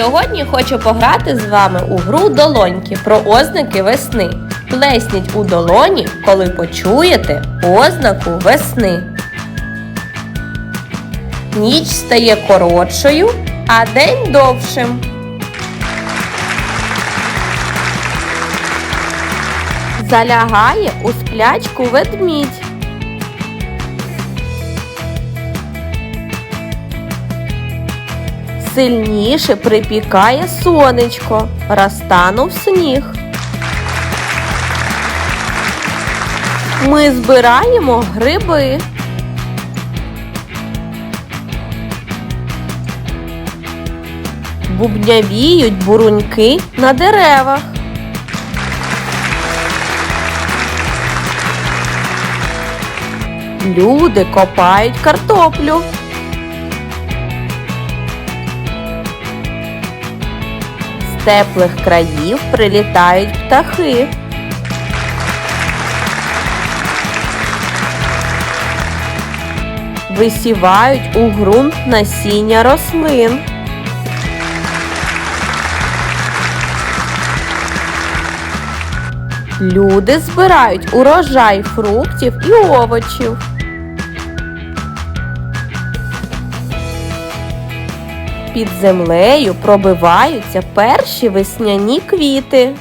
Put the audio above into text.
Сьогодні хочу пограти з вами у гру долоньки про ознаки весни. Плесніть у долоні, коли почуєте ознаку весни. Ніч стає коротшою, а день довшим. Залягає у сплячку ведмідь. Сильніше припікає сонечко, розтанув сніг. Ми збираємо гриби. Бубнявіють буруньки на деревах. Люди копають картоплю. Теплих країв прилітають птахи. Висівають у ґрунт насіння рослин. Люди збирають урожай фруктів і овочів. Під землею пробиваються перші весняні квіти.